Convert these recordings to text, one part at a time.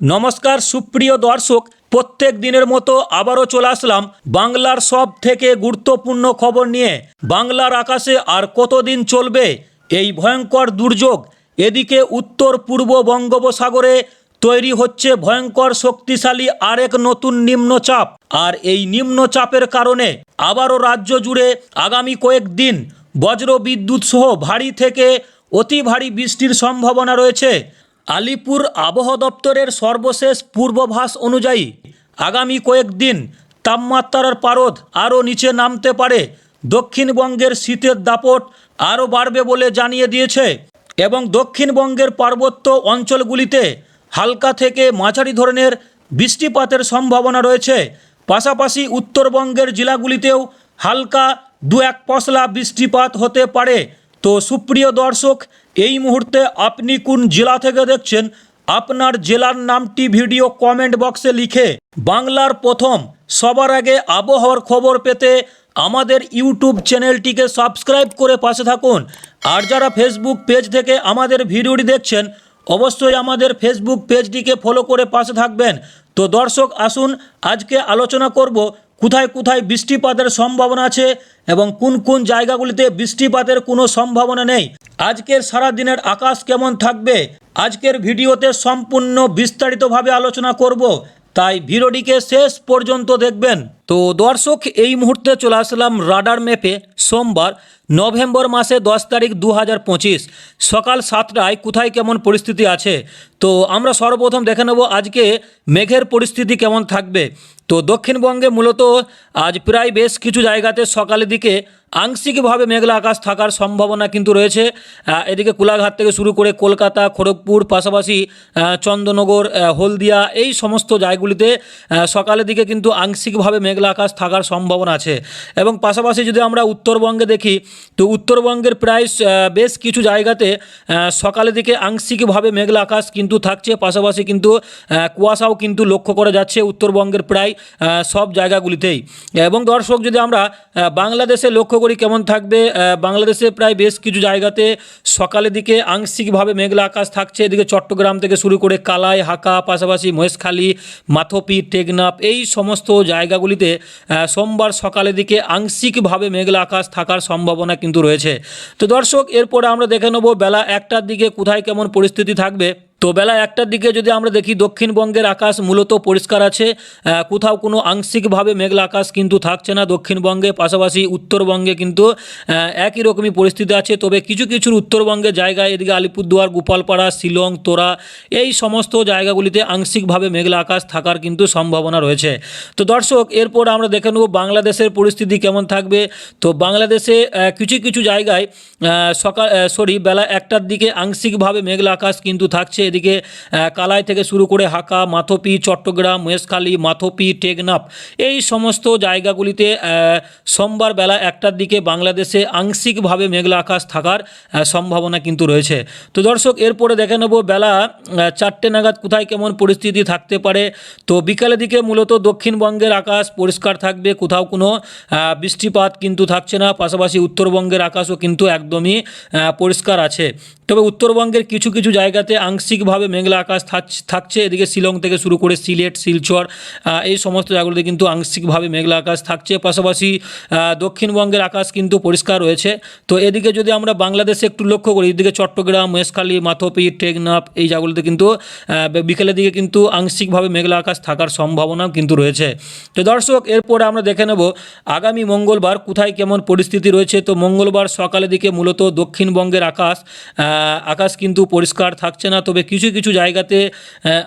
নমস্কার সুপ্রিয় দর্শক, প্রত্যেক দিনের মতো আবারও চলে আসলাম বাংলার সব থেকে গুরুত্বপূর্ণ খবর নিয়ে। বাংলার আকাশে আর কতদিন চলবে? এই ভয়ঙ্কর দুর্যোগ এদিকে উত্তর পূর্ব বঙ্গোপসাগরে তৈরি হচ্ছে ভয়ঙ্কর শক্তিশালী আরেক নতুন নিম্নচাপ। আর এই নিম্নচাপের কারণে আবারও রাজ্য জুড়ে আগামী কয়েকদিন বজ্র বিদ্যুৎ সহ ভারী থেকে অতি ভারী বৃষ্টির সম্ভাবনা রয়েছে। আলিপুর আবহাওয়া দপ্তরের সর্বশেষ পূর্বাভাস অনুযায়ী, আগামী কয়েকদিন তাপমাত্রার পারদ আরও নিচে নামতে পারে। দক্ষিণবঙ্গের শীতের দাপট আরও বাড়বে বলে জানিয়ে দিয়েছে এবং দক্ষিণবঙ্গের পার্বত্য অঞ্চলগুলিতে হালকা থেকে মাঝারি ধরনের বৃষ্টিপাতের সম্ভাবনা রয়েছে। পাশাপাশি উত্তরবঙ্গের জেলাগুলিতেও হালকা দু এক পশলা বৃষ্টিপাত হতে পারে। তো সুপ্রিয় দর্শক এই মুহূর্তে আপনি কোন জেলা থেকে দেখছেন? আপনার জেলার নামটি ভিডিও কমেন্ট বক্সে লিখে বাংলার প্রথম সবার আগে আবহাওয়ার খবর পেতে আমাদের ইউটিউব চ্যানেলটিকে সাবস্ক্রাইব করে পাশে থাকুন। আর যারা ফেসবুক পেজ থেকে আমাদের ভিডিওটি দেখছেন, অবশ্যই আমাদের ফেসবুক পেজটিকে ফলো করে পাশে থাকবেন। তো দর্শক, আসুন, আজকে আলোচনা করব কোথায় কোথায় বৃষ্টিপাতের সম্ভাবনা আছে এবং কোন কোন জায়গাগুলিতে বৃষ্টিপাতের কোনো সম্ভাবনা নেই। আজকের সারা দিনের আকাশ কেমন থাকবে? আজকের ভিডিওতে সম্পূর্ণ বিস্তারিতভাবে আলোচনা করব। তাই ভিডিওটিকে শেষ পর্যন্ত দেখবেন। তো দর্শক, এই মুহূর্তে চলে আসলাম রাডার ম্যাপে। সোমবার, নভেম্বর মাসে দশ তারিখ দু হাজার পঁচিশ। সকাল সাতটায় কোথায় কেমন পরিস্থিতি আছে? তো আমরা সর্বপ্রথম দেখে নেব আজকে মেঘের পরিস্থিতি কেমন থাকবে। তো দক্ষিণবঙ্গে মূলত আজ প্রায় বেশ কিছু জায়গাতে সকালের দিকে আংশিকভাবে মেঘলা আকাশ থাকার সম্ভাবনা কিন্তু রয়েছে। এদিকে কোলাঘাট থেকে শুরু করে কলকাতা, খড়গপুর, পাশাপাশি চন্দননগর হলদিয়া এই সমস্ত জায়গাগুলিতে সকালের দিকে কিন্তু আংশিকভাবে মেঘলা আকাশ থাকার সম্ভাবনা আছে। এবং পাশাপাশি যদি আমরা উত্তরবঙ্গে দেখি, তো উত্তরবঙ্গের প্রায় বেশ কিছু জায়গাতে সকালের দিকে আংশিকভাবে মেঘলা আকাশ কিন্তু থাকছে। পাশাপাশি কিন্তু কুয়াশাও কিন্তু লক্ষ্য করা যাচ্ছে উত্তরবঙ্গের প্রায় সব জায়গাগুলিতেই। এবং দর্শক যদি আমরা বাংলাদেশে লক্ষ্য করি কেমন থাকবে? বাংলাদেশে প্রায় বেশ কিছু জায়গাতে সকালের দিকে আংশিকভাবে মেঘলা আকাশ থাকছে। এদিকে চট্টগ্রাম থেকে শুরু করে কালাই, হাকা, পাশাপাশি মহেশখালী, মাথপি, টেকনাফ এই সমস্ত জায়গাগুলিতে সোমবার সকালের দিকে আংশিকভাবে মেঘলা আকাশ থাকার সম্ভাবনা কিন্তু রয়েছে। তো দর্শক, এরপরে আমরা দেখে নেব বেলা একটার দিকে কোথায় কেমন পরিস্থিতি থাকবে। তো বেলা একটার দিকে যদি আমরা দেখি দক্ষিণবঙ্গের আকাশ মূলত পরিষ্কার আছে কোথাও কোনো আংশিকভাবে মেঘলা আকাশ কিন্তু থাকছে না দক্ষিণবঙ্গে, পাশাপাশি উত্তরবঙ্গে কিন্তু একই রকমই পরিস্থিতি আছে। তবে কিছু কিছু উত্তরবঙ্গের জায়গায় এদিকে আলিপুরদুয়ার, গোপালপাড়া, শিলং, তোরা এই সমস্ত জায়গাগুলিতে আংশিকভাবে মেঘলা আকাশ থাকার কিন্তু সম্ভাবনা রয়েছে। তো দর্শক, এরপর আমরা দেখে নেব বাংলাদেশের পরিস্থিতি কেমন থাকবে। তো বাংলাদেশে কিছু কিছু জায়গায় সকাল সরি বেলা একটার দিকে আংশিকভাবে মেঘলা আকাশ কিন্তু থাকছে। এদিকে কালাই থেকে শুরু করে হাকা, মাথপি, চট্টগ্রাম মহেশখালী মাথপি, টেকনাফ এই সমস্ত জায়গাগুলিতে সোমবার বেলা একটার দিকে বাংলাদেশে আংশিকভাবে মেঘলা আকাশ থাকার সম্ভাবনা কিন্তু রয়েছে। তো দর্শক, এরপরে দেখে নেব বেলা চারটে নাগাদ কোথায় কেমন পরিস্থিতি থাকতে পারে। তো বিকালের দিকে মূলত দক্ষিণবঙ্গের আকাশ পরিষ্কার থাকবে, কোথাও কোনো বৃষ্টিপাত কিন্তু থাকছে না, পাশাপাশি উত্তরবঙ্গের আকাশও কিন্তু একদমই পরিষ্কার আছে। তবে উত্তরবঙ্গের কিছু কিছু জায়গাতে আংশিকভাবে মেঘলা আকাশ থাকছে- এদিকে শিলং থেকে শুরু করে সিলেট, শিলচর এই সমস্ত জায়গাগুলোতে কিন্তু আংশিকভাবে মেঘলা আকাশ থাকছে। পাশাপাশি দক্ষিণবঙ্গের আকাশ কিন্তু পরিষ্কার রয়েছে। তো এদিকে যদি আমরা বাংলাদেশে একটু লক্ষ্য করি, এদিকে চট্টগ্রাম মহেশখালী মাথপি, টেকনাফ, এই জায়গাগুলোতে কিন্তু বিকেলের দিকে কিন্তু আংশিকভাবে মেঘলা আকাশ থাকার সম্ভাবনাও কিন্তু রয়েছে। তো দর্শক, এরপরে আমরা দেখে নেব আগামী মঙ্গলবার কোথায় কেমন পরিস্থিতি রয়েছে। তো মঙ্গলবার সকালের দিকে মূলত দক্ষিণবঙ্গের আকাশ আকাশ কিন্তু পরিষ্কার থাকছে না, তবে কিছু কিছু জায়গাতে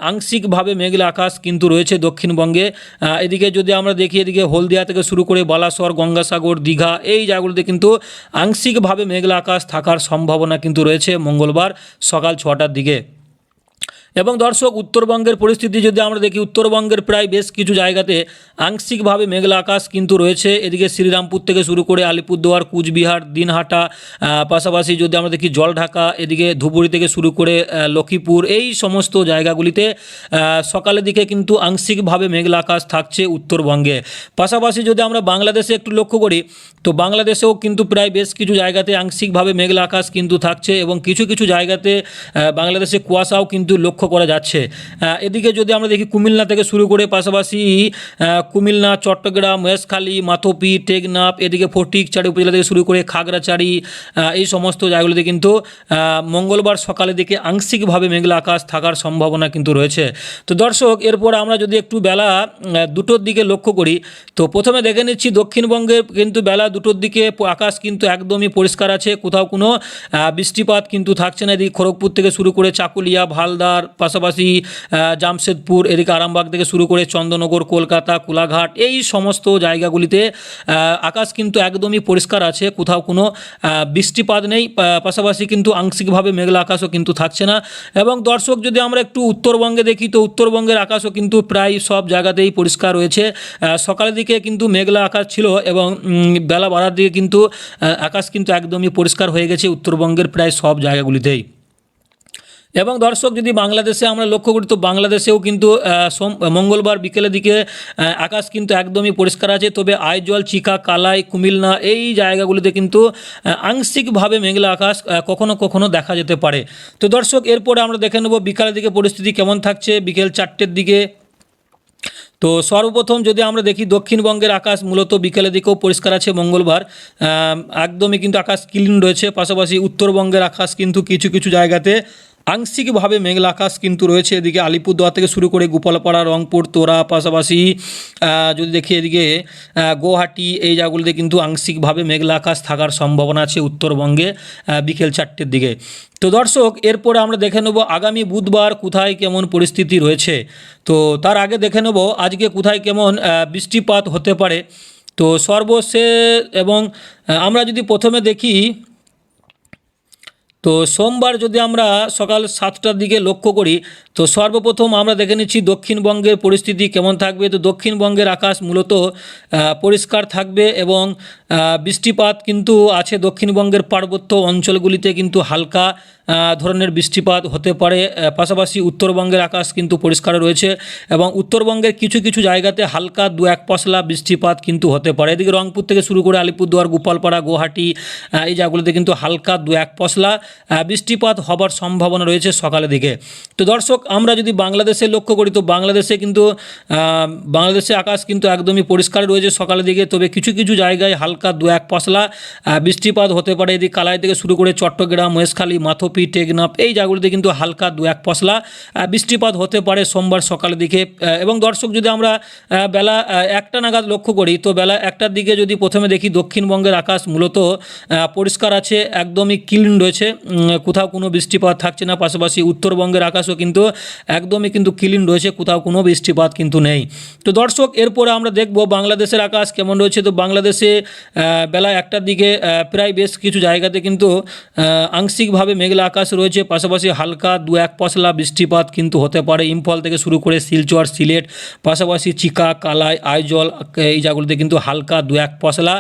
আংশিকভাবে মেঘলা আকাশ কিন্তু রয়েছে দক্ষিণবঙ্গে। এদিকে যদি আমরা দেখি, এদিকে হলদিয়া থেকে শুরু করে বালাসর, গঙ্গাসাগর, দীঘা, এই জায়গাগুলোতে কিন্তু আংশিকভাবে মেঘলা আকাশ থাকার সম্ভাবনা কিন্তু রয়েছে মঙ্গলবার সকাল ছটার দিকে। এবং দর্শক, উত্তরবঙ্গের পরিস্থিতি যদি আমরা দেখি, উত্তরবঙ্গের প্রায় বেশ কিছু জায়গাতে আংশিকভাবে মেঘলা আকাশ কিন্তু রয়েছে। এদিকে শ্রীরামপুর থেকে শুরু করে আলিপুরদুয়ার, কুচবিহার, দিনহাটা পাশাপাশি যদি আমরা দেখি জলঢাকা, এদিকে ধুবুরি থেকে শুরু করে লক্ষ্মীপুর, এই সমস্ত জায়গাগুলিতে সকালের দিকে কিন্তু আংশিকভাবে মেঘলা আকাশ থাকছে উত্তরবঙ্গে। পাশাপাশি যদি আমরা বাংলাদেশে একটু লক্ষ্য করি, তো বাংলাদেশেও কিন্তু প্রায় বেশ কিছু জায়গাতে আংশিকভাবে মেঘলা আকাশ কিন্তু থাকছে এবং কিছু কিছু জায়গাতে বাংলাদেশে কুয়াশাও কিন্তু লক্ষ্য লক্ষ্য করা যাচ্ছে। এদিকে যদি আমরা দেখি কুমিল্লা থেকে শুরু করে পাশাপাশি কুমিল্লা চট্টগ্রাম মহেশখালী মাথোপি টেকনাফ এদিকে ফটিকচাড়ি উপজেলা থেকে শুরু করে খাগড়াছড়ি আহ, এই সমস্ত জায়গাগুলিতে কিন্তু মঙ্গলবার সকালের দিকে আংশিকভাবে মেঘলা আকাশ থাকার সম্ভাবনা কিন্তু রয়েছে। তো দর্শক এরপর আমরা যদি একটু বেলা দুটোর দিকে লক্ষ্য করি তো প্রথমে দেখে নিচ্ছি দক্ষিণবঙ্গের কিন্তু বেলা দুটোর দিকে আকাশ কিন্তু একদমই পরিষ্কার আছে কোথাও কোনো বৃষ্টিপাত কিন্তু থাকছে না। এদিকে খড়গপুর থেকে শুরু করে চাকুলিয়া ভালদার পাশাপাশি জামশেদপুর, এদিকে আরামবাগ থেকে শুরু করে চন্দ্রনগর, কলকাতা, কোলাঘাট, এই সমস্ত জায়গাগুলিতে আকাশ কিন্তু একদমই পরিষ্কার আছে, কোথাও কোনো বৃষ্টিপাত নেই পাশাপাশি কিন্তু আংশিকভাবে মেঘলা আকাশও কিন্তু থাকছে না। এবং দর্শক, যদি আমরা একটু উত্তরবঙ্গে দেখি, তো উত্তরবঙ্গের আকাশও কিন্তু প্রায় সব জায়গাতেই পরিষ্কার রয়েছে। সকালের দিকে কিন্তু মেঘলা আকাশ ছিল এবং বেলা বাড়ার দিকে কিন্তু আকাশ কিন্তু একদমই পরিষ্কার হয়ে গেছে উত্তরবঙ্গের প্রায় সব জায়গাগুলিতেই। এবং দর্শক, যদি বাংলাদেশে আমরা লক্ষ্য করি, তো বাংলাদেশেও কিন্তু সোম, মঙ্গলবার বিকেলের দিকে আকাশ কিন্তু একদমই পরিষ্কার আছে। তবে আইজল, চিকা, কালাই, কুমিল্লা এই জায়গাগুলিতে কিন্তু আংশিকভাবে মেঘলা আকাশ কখনো কখনো দেখা যেতে পারে। তো দর্শক, এরপরে আমরা দেখে নেব বিকালের দিকে পরিস্থিতি কেমন থাকছে বিকেল চারটের দিকে। তো সর্বপ্রথম যদি আমরা দেখি, দক্ষিণবঙ্গের আকাশ মূলত বিকেলের দিকেও পরিষ্কার আছে মঙ্গলবার। একদমই কিন্তু আকাশ ক্লিন রয়েছে। পাশাপাশি উত্তরবঙ্গের আকাশ কিন্তু কিছু কিছু জায়গাতে আংশিকভাবে মেঘলা আকাশ কিন্তু রয়েছে। এদিকে আলিপুরদুয়ার থেকে শুরু করে গোপালপাড়া রংপুর তোরা পাশাপাশি যদি দেখি এদিকে আহ, গুয়াহাটি এই জায়গাগুলিতে কিন্তু আংশিকভাবে মেঘলা আকাশ থাকার সম্ভাবনা আছে উত্তরবঙ্গে বিকেল চারটের দিকে। তো দর্শক এরপরে আমরা দেখে নেব আগামী বুধবার কোথায় কেমন পরিস্থিতি রয়েছে। তো তার আগে দেখে নেব আজকে কোথায় কেমন বৃষ্টিপাত হতে পারে। তো সর্বশেষ এবং আমরা যদি প্রথমে দেখি তো সোমবার যদি আমরা সকাল সাতটার দিকে লক্ষ্য করি, তো সর্বপ্রথম আমরা দেখে নিচ্ছি দক্ষিণবঙ্গের পরিস্থিতি কেমন থাকবে। তো দক্ষিণবঙ্গের আকাশ মূলত পরিষ্কার থাকবে এবং বৃষ্টিপাত কিন্তু আছে দক্ষিণবঙ্গের পার্বত্য অঞ্চলগুলিতে কিন্তু হালকা ধরনের বৃষ্টিপাত হতে পারে। পাশাপাশি উত্তরবঙ্গের আকাশ কিন্তু পরিষ্কার রয়েছে এবং উত্তরবঙ্গের কিছু কিছু জায়গাতে হালকা দু এক পশলা বৃষ্টিপাত কিন্তু হতে পারে। এদিকে রংপুর থেকে শুরু করে আলিপুরদুয়ার, গোপালপাড়া, গুয়াহাটি এই জায়গাগুলিতে কিন্তু হালকা দু এক পশলা বৃষ্টিপাত হবার সম্ভাবনা রয়েছে সকালের দিকে। তো দর্শক, আমরা যদি বাংলাদেশে লক্ষ্য করি, তো বাংলাদেশে কিন্তু বাংলাদেশে আকাশ কিন্তু একদমই পরিষ্কার রয়েছে সকালের দিকে। তবে কিছু কিছু জায়গায় হালকা দু এক পশলা বৃষ্টিপাত হতে পারে। এদিকে কালাই থেকে শুরু করে চট্টগ্রাম, মহেশখালী, মাথোপি টেকনাফ এই জায়গাগুলিতে কিন্তু হালকা দু এক পশলা বৃষ্টিপাত হতে পারে সোমবার সকালের দিকে। এবং দর্শক যদি আমরা বেলা একটা নাগাদ লক্ষ্য করি, তো বেলা একটার দিকে যদি প্রথমে দেখি দক্ষিণবঙ্গের আকাশ মূলত পরিষ্কার আছে, একদমই ক্লিন রয়েছে কোথাও কোনো বৃষ্টিপাত থাকছে না। পাশাপাশি উত্তরবঙ্গের আকাশও কিন্তু একদমই কিন্তু ক্লিন রয়েছে, কোথাও কোনো বৃষ্টিপাত কিন্তু নেই। তো দর্শক, এরপরে আমরা দেখব বাংলাদেশের আকাশ কেমন রয়েছে। তো বাংলাদেশে বেলা একটার দিকে প্রায় বেশ কিছু জায়গাতে কিন্তু আংশিকভাবে মেঘলা আকাশ রয়েছে, পাশাপাশি হালকা দু এক পশলা বৃষ্টিপাত কিন্তু হতে পারে। ইম্ফল থেকে শুরু করে শিলচর, সিলেট, পাশাপাশি চিকা, কালাই, আইজল, এই জায়গাগুলিতে কিন্তু হালকা দু এক পশলা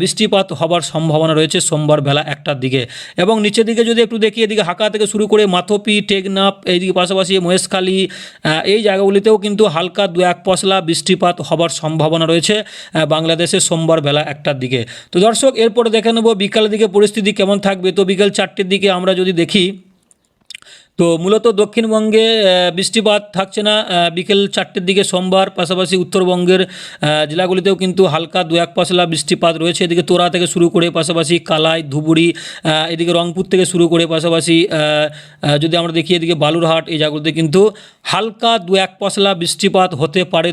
বৃষ্টিপাত হবার সম্ভাবনা রয়েছে সোমবার বেলা একটার দিকে। এবং নিচের দিকে যদি একটু দেখি, এদিকে হাকা থেকে শুরু করে মাথোপি, টেকনাফ, এইদিকে পাশাপাশি মহেশখালী এই জায়গাগুলিতেও কিন্তু হালকা দু এক পশলা বৃষ্টিপাত হবার সম্ভাবনা রয়েছে বাংলাদেশে সোমবার বেলা একটার দিকে। তো দর্শক, এরপরে দেখে নেব বিকালের দিকে পরিস্থিতি কেমন থাকবে। তো বিকেল চারটের দিকে আমরা যদি দেখি তো মূলত দক্ষিণবঙ্গে বৃষ্টিপাত থাকছে না বিকেল চারটের দিকে সোমবার, পাশাপাশি উত্তরবঙ্গের জেলাগুলিতেও কিন্তু হালকা দু এক পশলা বৃষ্টিপাত রয়েছে। এদিকে তোরা থেকে শুরু করে পাশাপাশি কালাই ধুবুরি এদিকে রংপুর থেকে শুরু করে পাশাপাশি যদি আমরা দেখি এদিকে বালুরহাট, এই জায়গাগুলিতে কিন্তু হালকা দু এক পশলা বৃষ্টিপাত হতে পারে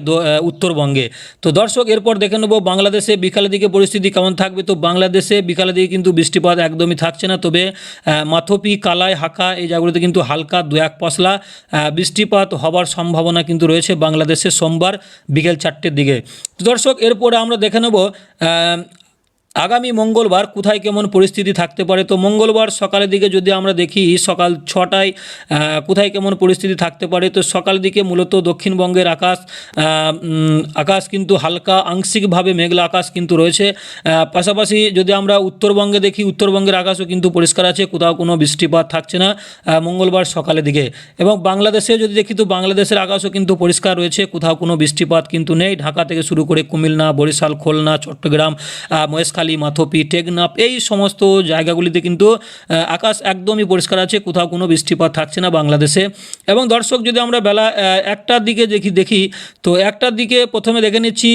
উত্তরবঙ্গে। তো দর্শক, এরপর দেখে নেব বাংলাদেশে বিকালের দিকে পরিস্থিতি কেমন থাকবে। তো বাংলাদেশে বিকালের দিকে কিন্তু বৃষ্টিপাত একদমই থাকছে না, তবে মাথোপি, কালাই, হাকা এই জায়গাগুলিতে কিন্তু হালকা দু এক পশলা বৃষ্টিপাত হবার সম্ভাবনা কিন্তু রয়েছে বাংলাদেশে সোমবার বিকেল চারটের দিকে। দর্শক, এরপরে আমরা দেখে নেব আগামী মঙ্গলবার কোথায় কেমন পরিস্থিতি থাকতে পারে? তো মঙ্গলবার সকালের দিকে যদি আমরা দেখি সকাল ছটায় কোথায় কেমন পরিস্থিতি থাকতে পারে? তো সকালের দিকে মূলত দক্ষিণবঙ্গের আকাশ আকাশ কিন্তু হালকা আংশিকভাবে মেঘলা আকাশ কিন্তু রয়েছে। পাশাপাশি যদি আমরা উত্তরবঙ্গে দেখি উত্তরবঙ্গের আকাশও কিন্তু পরিষ্কার আছে কোথাও কোনো বৃষ্টিপাত থাকছে না মঙ্গলবার সকালের দিকে। এবং বাংলাদেশে যদি দেখি তো বাংলাদেশের আকাশও কিন্তু পরিষ্কার রয়েছে কোথাও কোনো বৃষ্টিপাত কিন্তু নেই। ঢাকা থেকে শুরু করে কুমিল্লা বরিশাল খুলনা চট্টগ্রাম আহ, মহেশখালী নোয়াখালী মাথপি টেকনাফ, এই সমস্ত জায়গাগুলিতে কিন্তু আকাশ একদমই পরিষ্কার আছে, কোথাও কোনো বৃষ্টিপাত থাকছে না বাংলাদেশে। এবং দর্শক, যদি আমরা বেলা একটার দিকে দেখি দেখি, তো একটার দিকে প্রথমে দেখে নিচ্ছি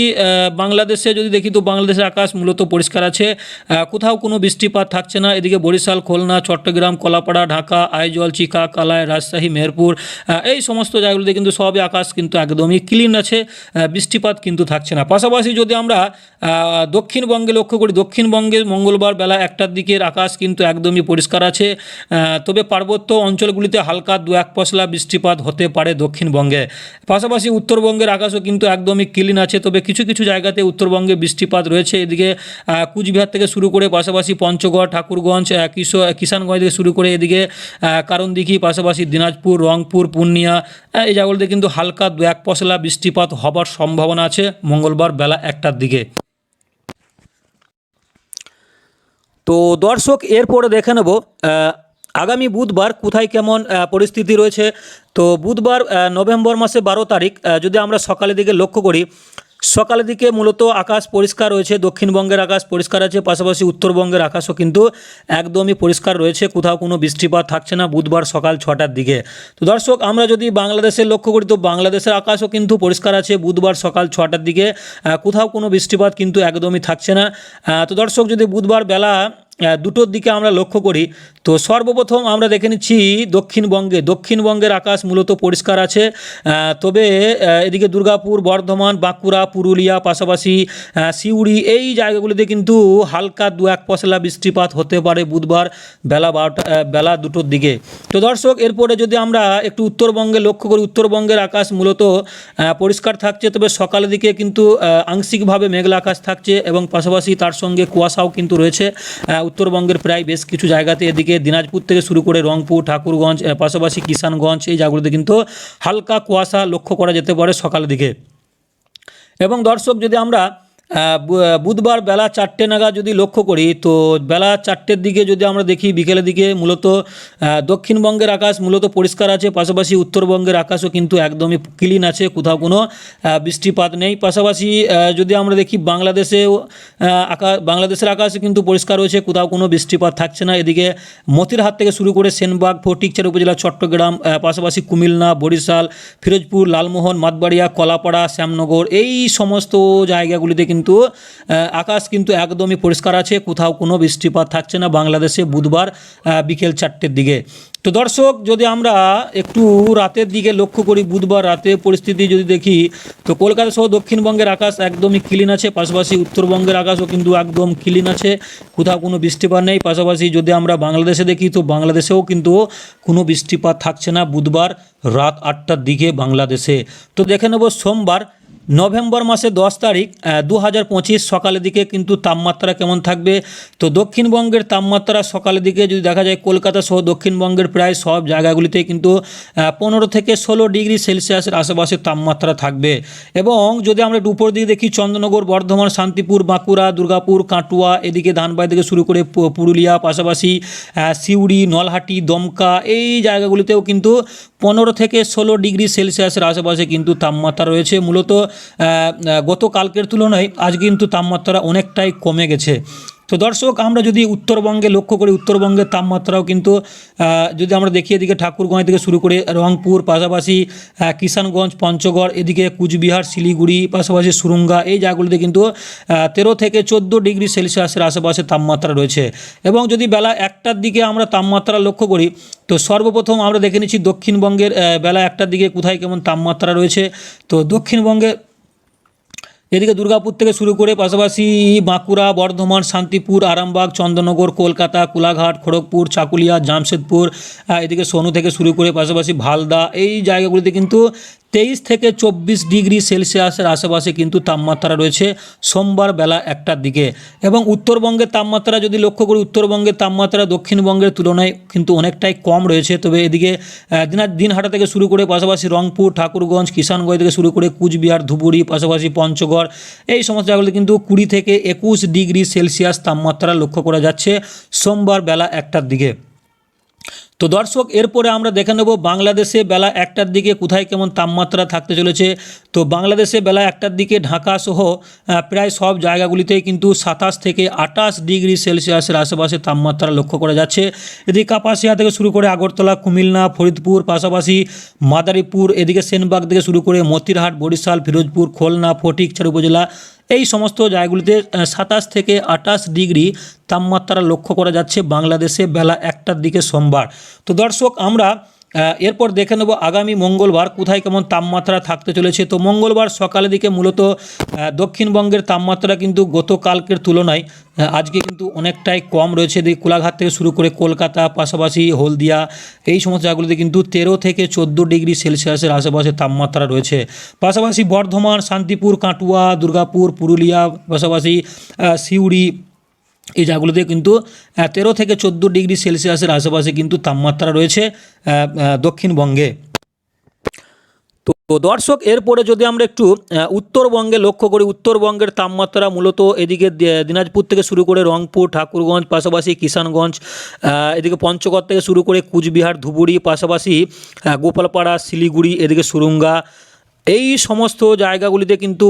বাংলাদেশে যদি দেখি, তো বাংলাদেশের আকাশ মূলত পরিষ্কার আছে কোথাও কোনো বৃষ্টিপাত থাকছে না, এদিকে বরিশাল, খুলনা, চট্টগ্রাম, কলাপাড়া, ঢাকা, আইজল, চিকা কালায় রাজশাহী, মেহেরপুর এই সমস্ত জায়গাগুলিতে কিন্তু সবই আকাশ কিন্তু একদমই ক্লিন আছে বৃষ্টিপাত কিন্তু থাকছে না। পাশাপাশি যদি আমরা দক্ষিণবঙ্গে লক্ষ্য করি দক্ষিণবঙ্গে মঙ্গলবার বেলা একটার দিকের আকাশ কিন্তু একদমই পরিষ্কার আছে। তবে পার্বত্য অঞ্চলগুলিতে হালকা দু এক পশলা বৃষ্টিপাত হতে পারে দক্ষিণবঙ্গে। পাশাপাশি উত্তরবঙ্গের আকাশও কিন্তু একদমই ক্লিন আছে তবে কিছু কিছু জায়গাতে উত্তরবঙ্গে বৃষ্টিপাত রয়েছে। এদিকে কুচবিহার থেকে শুরু করে পাশাপাশি পঞ্চগড় ঠাকুরগঞ্জ কিশো কিষানগঞ্জ থেকে শুরু করে এদিকে আহ, কারণদিঘি পাশাপাশি দিনাজপুর রংপুর পূর্ণিয়া এই জায়গাগুলোতে কিন্তু হালকা দু এক পশলা বৃষ্টিপাত হবার সম্ভাবনা আছে মঙ্গলবার বেলা একটার দিকে। তো দর্শক, এরপরে দেখে নেব আগামী বুধবার কোথায় কেমন পরিস্থিতি রয়েছে। তো বুধবার নভেম্বর মাসে বারো তারিখ যদি আমরা সকালের দিকে লক্ষ্য করি সকালের দিকে মূলত আকাশ পরিষ্কার রয়েছে, দক্ষিণবঙ্গের আকাশ পরিষ্কার আছে, পাশাপাশি উত্তরবঙ্গের আকাশও কিন্তু একদমই পরিষ্কার রয়েছে, কোথাও কোনো বৃষ্টিপাত থাকছে না বুধবার সকাল ছটার দিকে। তো দর্শক, আমরা যদি বাংলাদেশের লক্ষ্য করি, তো বাংলাদেশের আকাশও কিন্তু পরিষ্কার আছে বুধবার সকাল ছটার দিকে। কোথাও কোনো বৃষ্টিপাত কিন্তু একদমই থাকছে না। তো দর্শক, যদি বুধবার বেলা দুটোর দিকে আমরা লক্ষ্য করি। তো সর্বপ্রথম আমরা দেখে নিচ্ছি দক্ষিণবঙ্গে। দক্ষিণবঙ্গের আকাশ মূলত পরিষ্কার আছে। তবে এদিকে দুর্গাপুর, বর্ধমান, বাঁকুড়া, পুরুলিয়া, পাশাপাশি সিউড়ি এই জায়গাগুলিতে কিন্তু হালকা দু এক পশলা বৃষ্টিপাত হতে পারে বুধবার বেলা বারোটা বেলা দুটোর দিকে। তো দর্শক, এরপরে যদি আমরা একটু উত্তরবঙ্গে লক্ষ্য করি, উত্তরবঙ্গের আকাশ মূলত পরিষ্কার থাকছে, তবে সকালের দিকে কিন্তু আংশিকভাবে মেঘলা আকাশ থাকছে এবং পাশাপাশি তার সঙ্গে কুয়াশাও কিন্তু রয়েছে। উত্তরবঙ্গের প্রায় বেশ কিছু জায়গাতে এদিকে দিনাজপুর থেকে শুরু করে রংপুর, ঠাকুরগঞ্জ পাশাপাশি কিষানগঞ্জ, এই জায়গাগুলোতে কিন্তু হালকা কুয়াশা লক্ষ্য করা যেতে পারে সকালের দিকে। এবং দর্শক, যদি আমরা বুধবার বেলা চারটে নাগাদ যদি লক্ষ্য করি, তো বেলা চারটের দিকে যদি আমরা দেখি, বিকেলের দিকে মূলত দক্ষিণবঙ্গের আকাশ মূলত পরিষ্কার আছে, পাশাপাশি উত্তরবঙ্গের আকাশও কিন্তু একদমই ক্লিন আছে, কোথাও কোনো বৃষ্টিপাত নেই। পাশাপাশি যদি আমরা দেখি বাংলাদেশেও আকাশ বাংলাদেশের আকাশে কিন্তু পরিষ্কার রয়েছে, কোথাও কোনো বৃষ্টিপাত থাকছে না। এদিকে মতিরহাট থেকে শুরু করে সেনবাগ ফটিকচার উপজেলা, চট্টগ্রাম পাশাপাশি কুমিল্লা, বরিশাল, ফিরোজপুর, লালমোহন, মাতবাড়িয়া, কলাপাড়া, শ্যামনগর, এই সমস্ত জায়গাগুলিতে কিন্তু আহ, আকাশ কিন্তু একদমই পরিষ্কার আছে কোথাও কোনো বৃষ্টিপাত থাকছে না। বাংলাদেশে বুধবার বিকেল চারটের দিকে। তো দর্শক যদি আমরা একটু রাতের দিকে লক্ষ্য করি বুধবার রাতে পরিস্থিতি যদি দেখি তো কলকাতা সহ দক্ষিণবঙ্গের আকাশ একদমই ক্লিন আছে। পাশাপাশি উত্তরবঙ্গের আকাশও কিন্তু একদম ক্লিন আছে কোথাও কোনো বৃষ্টিপাত নেই। পাশাপাশি যদি আমরা বাংলাদেশে দেখি তো বাংলাদেশেও কিন্তু কোনো বৃষ্টিপাত থাকছে না বুধবার রাত আটটার দিকে বাংলাদেশে। তো দেখে নেব সোমবার নভেম্বর মাসে দশ তারিখ দু হাজার পঁচিশ সকালের দিকে কিন্তু তাপমাত্রা কেমন থাকবে? তো দক্ষিণবঙ্গের তাপমাত্রা সকালের দিকে যদি দেখা যায়, কলকাতা সহ দক্ষিণবঙ্গের প্রায় সব জায়গাগুলিতে কিন্তু পনেরো থেকে ষোলো ডিগ্রি সেলসিয়াসের আশেপাশে তাপমাত্রা থাকবে। এবং যদি আমরা একটু উপর দিকে দেখি, চন্দ্রনগর, বর্ধমান, শান্তিপুর, বাঁকুড়া, দুর্গাপুর, কাটুয়া, এদিকে ধানবাই থেকে শুরু করে পুরুলিয়া, পাশাপাশি সিউড়ি, নলহাটি, দমকা, এই জায়গাগুলিতেও কিন্তু পনেরো থেকে ষোলো ডিগ্রি সেলসিয়াসের আশেপাশে কিন্তু তাপমাত্রা রয়েছে। মূলত গতকালকের তুলনায় আজ কিন্তু তাপমাত্রা অনেকটাই কমে গেছে। তো দর্শক, আমরা যদি উত্তরবঙ্গে, লক্ষ্য করি উত্তরবঙ্গের তাপমাত্রাও কিন্তু যদি আমরা দেখি এদিকে ঠাকুরগঞ্জ থেকে শুরু করে রংপুর, পাশাপাশি কিষানগঞ্জ, পঞ্চগড়, এদিকে কুচবিহার, শিলিগুড়ি, পাশাপাশি সুরঙ্গা, এই জায়গাগুলিতে কিন্তু তেরো থেকে চোদ্দ ডিগ্রি সেলসিয়াসের আশেপাশে তাপমাত্রা রয়েছে। এবং যদি বেলা একটার দিকে আমরা তাপমাত্রা লক্ষ্য করি, তো সর্বপ্রথম আমরা দেখে নিচ্ছি দক্ষিণবঙ্গের বেলা একটার দিকে কোথায় কেমন তাপমাত্রা রয়েছে। তো দক্ষিণবঙ্গে এদিকে দুর্গাপুর থেকে শুরু করে পাশাপাশি বাঁকুড়া, বর্ধমান, শান্তিপুর, আরামবাগ, চন্দ্রনগর, কলকাতা, কোলাঘাট, খড়গপুর, চাকুলিয়া, জামশেদপুর এদিকে সোনু থেকে শুরু করে পাশাপাশি ভালদা, এই জায়গাগুলিতে কিন্তু তেইশ থেকে চব্বিশ ডিগ্রি সেলসিয়াসের আশেপাশে কিন্তু তাপমাত্রা রয়েছে সোমবার বেলা একটার দিকে। এবং উত্তরবঙ্গের তাপমাত্রা যদি লক্ষ্য করি উত্তরবঙ্গের তাপমাত্রা দক্ষিণবঙ্গের তুলনায় কিন্তু অনেকটাই কম রয়েছে। তবে এদিকে আহ, দিনা দিনহাটা থেকে শুরু করে পাশাপাশি রংপুর ঠাকুরগঞ্জ কিষানগঞ্জ থেকে শুরু করে কুচবিহার ধুবুরি পাশাপাশি পঞ্চগড় এই সমস্ত জায়গাগুলোতে কিন্তু কুড়ি থেকে একুশ ডিগ্রি সেলসিয়াস তাপমাত্রা লক্ষ্য করা যাচ্ছে সোমবার বেলা একটার দিকে। তো দর্শক, এরপরে আমরা দেখে নেব বাংলাদেশে বেলা একটার দিকে কোথায় কেমন তাপমাত্রা থাকতে চলেছে। তো বাংলাদেশে বেলা একটার দিকে ঢাকা সহ প্রায় সব জায়গাগুলিতেই কিন্তু সাতাশ থেকে আটাশ ডিগ্রি সেলসিয়াসের আশেপাশে তাপমাত্রা লক্ষ্য করা যাচ্ছে। এদিকে কাপাসিয়া থেকে শুরু করে আগরতলা, কুমিল্লা, ফরিদপুর, পাশাপাশি মাদারীপুর, এদিকে সেনবাগ থেকে শুরু করে মতিরহাট, বরিশাল, ফিরোজপুর, খুলনা, ফটিকছড়ি উপজেলা এই সমস্ত জায়গাগুলিতে সাতাশ থেকে আটাশ ডিগ্রি তাপমাত্রা লক্ষ্য করা যাচ্ছে বাংলাদেশে বেলা একটার দিকে সোমবার। তো দর্শক, আমরা এরপর দেখে নেব আগামী মঙ্গলবার কোথায় কেমন তাপমাত্রা থাকতে চলেছে। তো মঙ্গলবার সকালের দিকে মূলত দক্ষিণবঙ্গের তাপমাত্রা কিন্তু গতকালকের তুলনায় আজকে কিন্তু অনেকটাই কম রয়েছে। এদিকে কোলাঘাট থেকে শুরু করে কলকাতা, পাশাপাশি হলদিয়া, এই সমস্ত জায়গাগুলিতে কিন্তু তেরো থেকে চোদ্দ ডিগ্রি সেলসিয়াসের আশেপাশে তাপমাত্রা রয়েছে। পাশাপাশি বর্ধমান, শান্তিপুর, কাটুয়া, দুর্গাপুর, পুরুলিয়া, পাশাপাশি সিউড়ি এই জায়গাগুলোতে কিন্তু তেরো থেকে চোদ্দ ডিগ্রি সেলসিয়াসের আশেপাশে কিন্তু তাপমাত্রা রয়েছে দক্ষিণবঙ্গে। তো দর্শক, এরপরে যদি আমরা একটু উত্তরবঙ্গে লক্ষ্য করি, উত্তরবঙ্গের তাপমাত্রা মূলত এদিকে দিনাজপুর থেকে শুরু করে রংপুর, ঠাকুরগঞ্জ, পাশাপাশি কিষানগঞ্জ এদিকে পঞ্চগড় থেকে শুরু করে কুচবিহার ধুবুরি পাশাপাশি গোপালপাড়া, শিলিগুড়ি, এদিকে সুরুঙ্গা এই সমস্ত জায়গাগুলিতে কিন্তু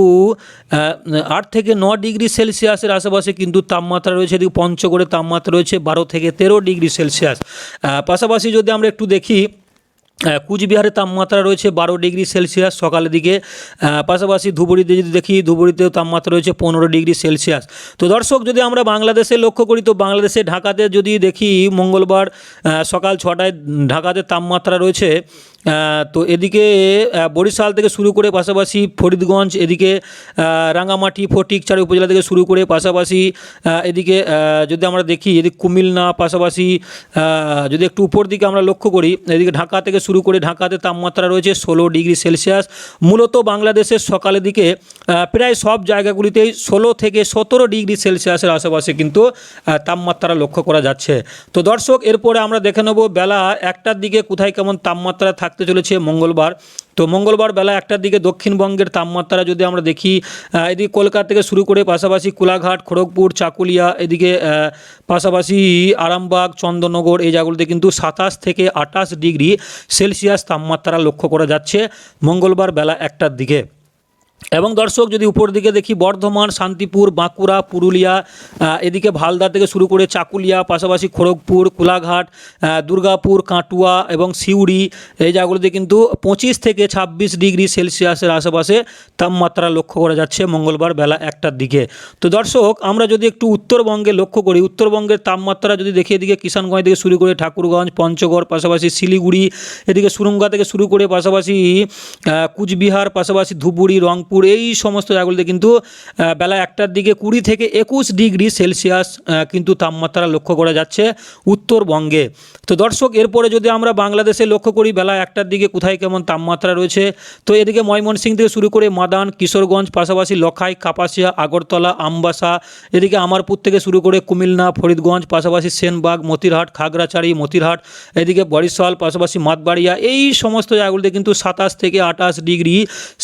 আট থেকে ন ডিগ্রি সেলসিয়াসের আশেপাশে কিন্তু তাপমাত্রা রয়েছে। এদিকে পঞ্চগড়ে তাপমাত্রা রয়েছে বারো থেকে তেরো ডিগ্রি সেলসিয়াস। পাশাপাশি যদি আমরা একটু দেখি আহ, কুচবিহারের তাপমাত্রা রয়েছে বারো ডিগ্রি সেলসিয়াস সকালের দিকে। পাশাপাশি ধুবুরিতে যদি দেখি ধুবুরিতেও তাপমাত্রা রয়েছে পনেরো ডিগ্রি সেলসিয়াস। তো দর্শক যদি আমরা বাংলাদেশে লক্ষ্য করি তো বাংলাদেশে ঢাকাতে যদি দেখি মঙ্গলবার সকাল ছটায় ঢাকাতে তাপমাত্রা রয়েছে তো এদিকে বরিশাল থেকে শুরু করে পাশাপাশি ফরিদগঞ্জ এদিকে রাঙামাটি ফটিকছড়ি উপজেলা থেকে শুরু করে পাশাপাশি এদিকে যদি আমরা দেখি এদিকে কুমিল্লা পাশাপাশি যদি একটু উপর দিকে আমরা লক্ষ্য করি এদিকে ঢাকা থেকে শুরু করে ঢাকাতে তাপমাত্রা রয়েছে ষোলো ডিগ্রি সেলসিয়াস। মূলত বাংলাদেশের সকালের দিকে প্রায় সব জায়গাগুলিতেই ষোলো থেকে সতেরো ডিগ্রি সেলসিয়াসের আশেপাশে কিন্তু তাপমাত্রা লক্ষ্য করা যাচ্ছে। তো দর্শক, এরপরে আমরা দেখে নেব বেলা একটার দিকে কোথায় কেমন তাপমাত্রা থাকতে চলেছে মঙ্গলবার। তো মঙ্গলবার বেলা একটার দিকে দক্ষিণবঙ্গের তাপমাত্রা যদি আমরা দেখি এদিকে কলকাতা থেকে শুরু করে পাশাপাশি কোলাঘাট, খড়গপুর, চাকুলিয়া, এদিকে পাশাপাশি আরামবাগ চন্দননগর এই জায়গাগুলোতে কিন্তু সাতাশ থেকে আটাশ ডিগ্রি সেলসিয়াস তাপমাত্রা লক্ষ্য করা যাচ্ছে মঙ্গলবার বেলা একটার দিকে। এবং দর্শক, যদি উপর দিকে দেখি, বর্ধমান, শান্তিপুর, বাঁকুড়া, পুরুলিয়া এদিকে ভালদা থেকে শুরু করে চাকুলিয়া, পাশাপাশি খড়গপুর, কোলাঘাট দুর্গাপুর, কাটুয়া এবং সিউড়ি, এই জায়গাগুলোতে কিন্তু পঁচিশ থেকে ছাব্বিশ ডিগ্রি সেলসিয়াসের আশেপাশে তাপমাত্রা লক্ষ্য করা যাচ্ছে মঙ্গলবার বেলা একটার দিকে। তো দর্শক, আমরা যদি একটু উত্তরবঙ্গে লক্ষ্য করি, উত্তরবঙ্গের তাপমাত্রা যদি দেখি, এদিকে কিষানগঞ্জ থেকে শুরু করে ঠাকুরগঞ্জ, পঞ্চগড়, পাশাপাশি শিলিগুড়ি, এদিকে সুরঙ্গা থেকে শুরু করে পাশাপাশি কুচবিহার, পাশাপাশি ধুবুরি রংপুর এই সমস্ত জায়গাগুলিতে কিন্তু বেলা একটার দিকে কুড়ি থেকে একুশ ডিগ্রি সেলসিয়াস কিন্তু তাপমাত্রা লক্ষ্য করা যাচ্ছে উত্তরবঙ্গে। তো দর্শক, এরপরে যদি আমরা বাংলাদেশে লক্ষ্য করি, বেলা একটার দিকে কোথায় কেমন তাপমাত্রা রয়েছে, তো এদিকে ময়মনসিংহ থেকে শুরু করে মাদান, কিশোরগঞ্জ, পাশাপাশি লখাই, কাপাসিয়া, আগরতলা, আমবাসা, এদিকে আমারপুর থেকে শুরু করে কুমিল্লা, ফরিদগঞ্জ, পাশাপাশি সেনবাগ, মতিরহাট, খাগড়াছড়ি, মতিরহাট, এদিকে বরিশাল, পাশাপাশি মাতবাড়িয়া, এই সমস্ত জায়গাগুলিতে কিন্তু সাতাশ থেকে আঠাশ ডিগ্রি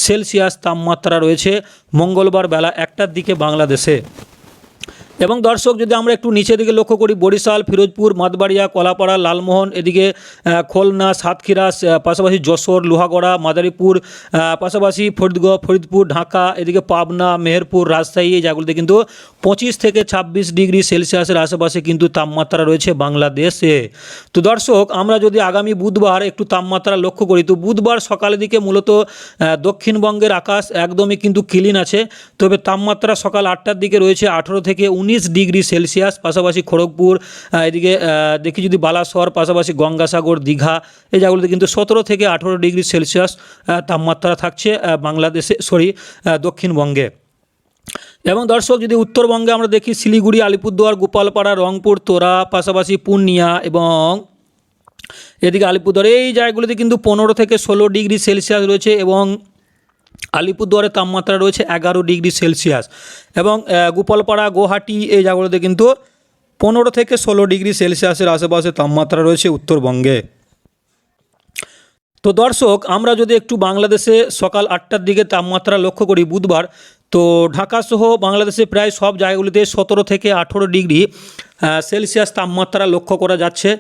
সেলসিয়াস তাপমাত্রা রয়েছে মঙ্গলবার বেলা একটার দিকে বাংলাদেশে। এবং দর্শক, যদি আমরা একটু নিচের দিকে লক্ষ্য করি, বরিশাল, ফিরোজপুর মাতবাড়িয়া কলাপাড়া, লালমোহন, এদিকে খুলনা, সাতক্ষীরা পাশাপাশি যশোর, লোহাগড়া, মাদারীপুর পাশাপাশি ফরিদগড়, ফরিদপুর, ঢাকা, এদিকে পাবনা, মেহেরপুর, রাজশাহী, এই জায়গাগুলিতে কিন্তু পঁচিশ থেকে ছাব্বিশ ডিগ্রি সেলসিয়াসের আশেপাশে কিন্তু তাপমাত্রা রয়েছে বাংলাদেশে। তো দর্শক, আমরা যদি আগামী বুধবার একটু তাপমাত্রা লক্ষ্য করি, তো বুধবার সকালের দিকে মূলত দক্ষিণবঙ্গের আকাশ একদমই কিন্তু ক্লিন আছে, তবে তাপমাত্রা সকাল আটটার দিকে রয়েছে আঠেরো থেকে উনিশ ডিগ্রি সেলসিয়াস, পাশাপাশি খড়গপুর এদিকে দেখি যদি বালাসর পাশাপাশি গঙ্গাসাগর, দীঘা, এই জায়গাগুলোতে কিন্তু সতেরো থেকে আঠেরো ডিগ্রি সেলসিয়াস তাপমাত্রা থাকছে বাংলাদেশে, সরি দক্ষিণবঙ্গে। এবং দর্শক, যদি উত্তরবঙ্গে আমরা দেখি, শিলিগুড়ি, আলিপুরদুয়ার, গোপালপাড়া, রংপুর, তোরা, পাশাপাশি পূর্ণিয়া এবং এদিকে আলিপুরদুয়ার, এই জায়গাগুলিতে কিন্তু পনেরো থেকে ষোলো ডিগ্রি সেলসিয়াস রয়েছে এবং আলিপুরদুয়ারের তাপমাত্রা রয়েছে এগারো ডিগ্রি সেলসিয়াস এবং গোপালপাড়া, গুয়াহাটি এই জায়গাগুলোতে কিন্তু পনেরো থেকে ষোলো ডিগ্রি সেলসিয়াসের আশেপাশে তাপমাত্রা রয়েছে উত্তরবঙ্গে। তো দর্শক, আমরা যদি একটু বাংলাদেশে সকাল আটটার দিকে তাপমাত্রা লক্ষ্য করি, বুধবার তো ঢাকা সহ বাংলাদেশে প্রায় সব জায়গাগুলিতে সতেরো থেকে আঠেরো ডিগ্রি সেলসিয়াস তাপমাত্রা লক্ষ্য করা যাচ্ছে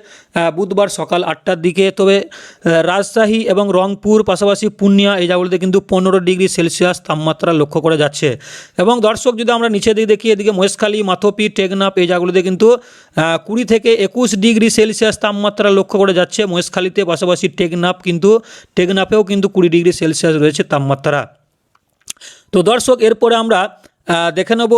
বুধবার সকাল আটটার দিকে। তবে রাজশাহী এবং রংপুর পাশাপাশি পূর্ণিয়া এই জায়গাগুলিতে কিন্তু পনেরো ডিগ্রি সেলসিয়াস তাপমাত্রা লক্ষ্য করা যাচ্ছে। এবং দর্শক, যদি আমরা নিচের দিকে দেখি, এদিকে মহেশখালী, মাথপি, টেকনাফ এই জায়গাগুলিতে কিন্তু কুড়ি থেকে একুশ ডিগ্রি সেলসিয়াস তাপমাত্রা লক্ষ্য করা যাচ্ছে। মহেশখালীতে পাশাপাশি টেকনাফ কিন্তু, টেকনাফেও কিন্তু কুড়ি ডিগ্রি সেলসিয়াস রয়েছে তাপমাত্রা। তো দর্শক, এরপরে আমরা দেখে নেব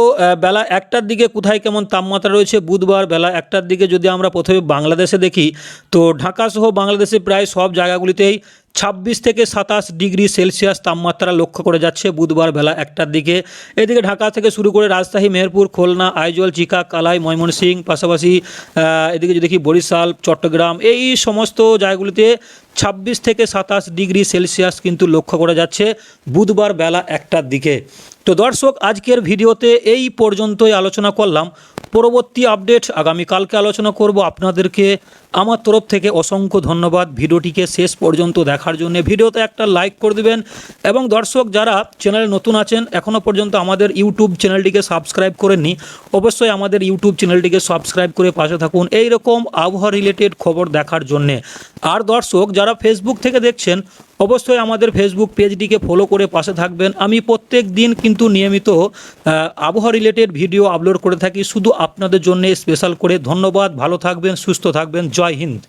বেলা একটার দিকে কোথায় কেমন তাপমাত্রা রয়েছে বুধবার, বেলা একটার দিকে যদি আমরা প্রথমে বাংলাদেশে দেখি, তো ঢাকা সহ বাংলাদেশে প্রায় সব জায়গাগুলিতেই ছাব্বিশ থেকে সাতাশ ডিগ্রি সেলসিয়াস তাপমাত্রা লক্ষ্য করে যাচ্ছে বুধবার বেলা একটার দিকে। এদিকে ঢাকা থেকে শুরু করে রাজশাহী, মেহেরপুর, খুলনা, আইজল, চিকা, কালাই, ময়মনসিংহ পাশাপাশি এদিকে যদি দেখি বরিশাল, চট্টগ্রাম, এই সমস্ত জায়গাগুলিতে ছাব্বিশ থেকে সাতাশ ডিগ্রি সেলসিয়াস কিন্তু লক্ষ্য করা যাচ্ছে বুধবার বেলা একটার দিকে। তো দর্শক, আজকের ভিডিওতে এই পর্যন্তই আলোচনা করলাম। পরবর্তী আপডেট আগামীকালকে আলোচনা করব। আপনাদেরকে আমার তরফ থেকে অসংখ্য ধন্যবাদ। ভিডিওটিকে শেষ পর্যন্ত দেখার জন্য ভিডিওতে একটা লাইক করে দেবেন। এবং দর্শক, যারা চ্যানেলে নতুন আছেন এখনও পর্যন্ত আমাদের ইউটিউব চ্যানেলটিকে সাবস্ক্রাইব করেননি, অবশ্যই আমাদের ইউটিউব চ্যানেলটিকে সাবস্ক্রাইব করে পাশে থাকুন। এই রকম আবহাওয়া রিলেটেড খবর দেখার জন্যে। আর দর্শক, যারা ফেসবুক থেকে দেখছেন, অবশ্যই আমাদের ফেসবুক পেজটিকে ফলো করে পাশে থাকবেন। আমি প্রত্যেক দিন কিন্তু নিয়মিত আবহাওয়া রিলেটেড ভিডিও আপলোড করে থাকি। শুধু আপনাদের জন্য স্পেশাল করে। ধন্যবাদ, ভালো থাকবেন, সুস্থ থাকবেন। জয় হিন্দ।